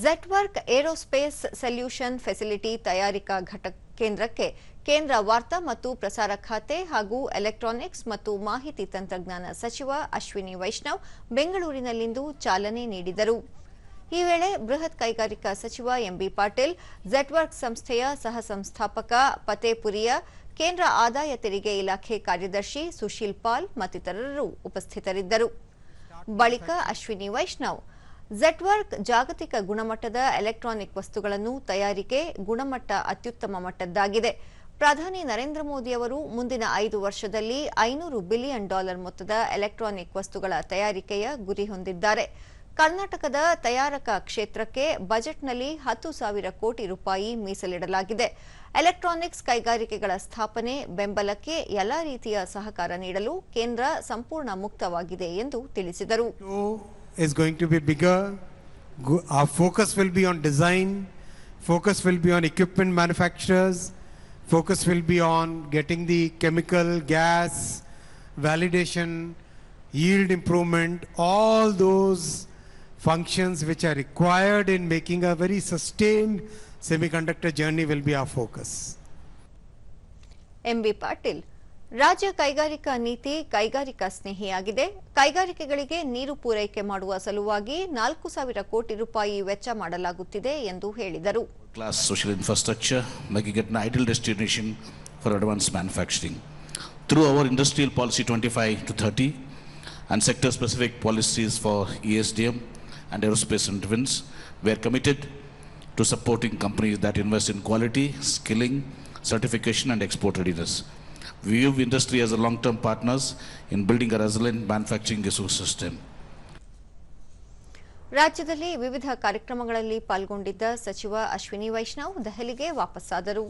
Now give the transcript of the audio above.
ಝೆಟ್ವರ್ಕ್ aerospace solution facility ತಯಾರಿಕಾ ಘಟಕ ಕೇಂದ್ರಕ್ಕೆ ಕೇಂದ್ರ ವಾರ್ತಾ ಮತ್ತು ಪ್ರಸಾರ ಖಾತೆ ಹಾಗೂ ಎಲೆಕ್ಟ್ರಾನಿಕ್ಸ್ ಮತ್ತು ಮಾಹಿತಿ ತಂತ್ರಜ್ಞಾನ ಸಚಿವ ಅಶ್ವಿನಿ ವೈಷ್ಣವ್ ಬೆಂಗಳೂರಿನಲ್ಲಿಂದು ಚಾಲನೆ ನೀಡಿದರು. ಈ ವೇಳೆ ಬೃಹತ್ ಕೈಗಾರಿಕಾ ಸಚಿವ ಎಂಬಿ ಪಾಟೀಲ್ ಝೆಟ್ವರ್ಕ್ ಸಂಸ್ಥೆಯ ಸಹ ಸಂಸ್ಥಾಪಕ ಪತೇಪುರಿಯ, ಕೇಂದ್ರ ಆದಾಯ ತೆರಿಗೆ ಇಲಾಖೆ ಕಾರ್ಯದರ್ಶಿ ಸುಶೀಲ್ ಪಾಲ್ ಮತ್ತಿತರರು ಉಪಸ್ಥಿತರಿದ್ದರು. ಬಳಿಕ ಅಶ್ವಿನಿ ವೈಷ್ಣವ್ ಝೆಟ್ವರ್ಕ್ ಜಾಗತಿಕ ಗುಣಮಟ್ಟದ ಎಲೆಕ್ಟ್ರಾನಿಕ್ ವಸ್ತುಗಳನ್ನು ತಯಾರಿಕೆ ಗುಣಮಟ್ಟ ಅತ್ಯುತ್ತಮ ಮಟ್ಟದ್ದಾಗಿದೆ. ಪ್ರಧಾನಿ ನರೇಂದ್ರ ಮೋದಿ ಅವರು ಮುಂದಿನ ಐದು ವರ್ಷದಲ್ಲಿ ಐನೂರು ಬಿಲಿಯನ್ ಡಾಲರ್ ಮೊತ್ತದ ಎಲೆಕ್ಟ್ರಾನಿಕ್ ವಸ್ತುಗಳ ತಯಾರಿಕೆಯ ಗುರಿ ಹೊಂದಿದ್ದಾರೆ. ಕರ್ನಾಟಕದ ತಯಾರಕ ಕ್ಷೇತ್ರಕ್ಕೆ ಬಜೆಟ್ನಲ್ಲಿ ಹತ್ತು ಸಾವಿರ ಕೋಟಿ ರೂಪಾಯಿ ಮೀಸಲಿಡಲಾಗಿದೆ. ಎಲೆಕ್ಟ್ರಾನಿಕ್ಸ್ ಕೈಗಾರಿಕೆಗಳ ಸ್ಥಾಪನೆ ಬೆಂಬಲಕ್ಕೆ ಎಲ್ಲ ರೀತಿಯ ಸಹಕಾರ ನೀಡಲು ಕೇಂದ್ರ ಸಂಪೂರ್ಣ ಮುಕ್ತವಾಗಿದೆ ಎಂದು ತಿಳಿಸಿದರು. is going to be bigger. Our focus will be on design, focus will be on equipment manufacturers, focus will be on getting the chemical, gas, validation, yield improvement, all those functions which are required in making a very sustained semiconductor journey will be our focus. MB Patil ರಾಜ್ಯ ಕೈಗಾರಿಕಾ ನೀತಿ ಕೈಗಾರಿಕಾ ಸ್ನೇಹಿಯಾಗಿದೆ ಕೈಗಾರಿಕೆಗಳಿಗೆ ನೀರು ಪೂರೈಕೆ ಮಾಡುವ ಸಲುವಾಗಿ ನಾಲ್ಕು ಸಾವಿರ ಕೋಟಿ ರೂಪಾಯಿ ವೆಚ್ಚ ಮಾಡಲಾಗುತ್ತಿದೆ ಎಂದು ಹೇಳಿದರು class class social infrastructure, making it an ideal destination for advanced manufacturing. Through our industrial policy 25 to 30 and sector specific policies for ESDM and aerospace and defence we are committed to supporting companies that invest in quality skilling certification and export readiness. We view industry as a long term partners in building a resilient manufacturing ecosystem. ರಾಜ್ಯದಲ್ಲಿ ವಿವಿಧ ಕಾರ್ಯಕ್ರಮಗಳಲ್ಲಿ ಪಾಲ್ಗೊಂಡಿದ್ದ ಸಚಿವ ಅಶ್ವಿನಿ ವೈಷ್ಣವ್ ದೆಹಲಿಗೆ ವಾಪಸ್ಸಾದರು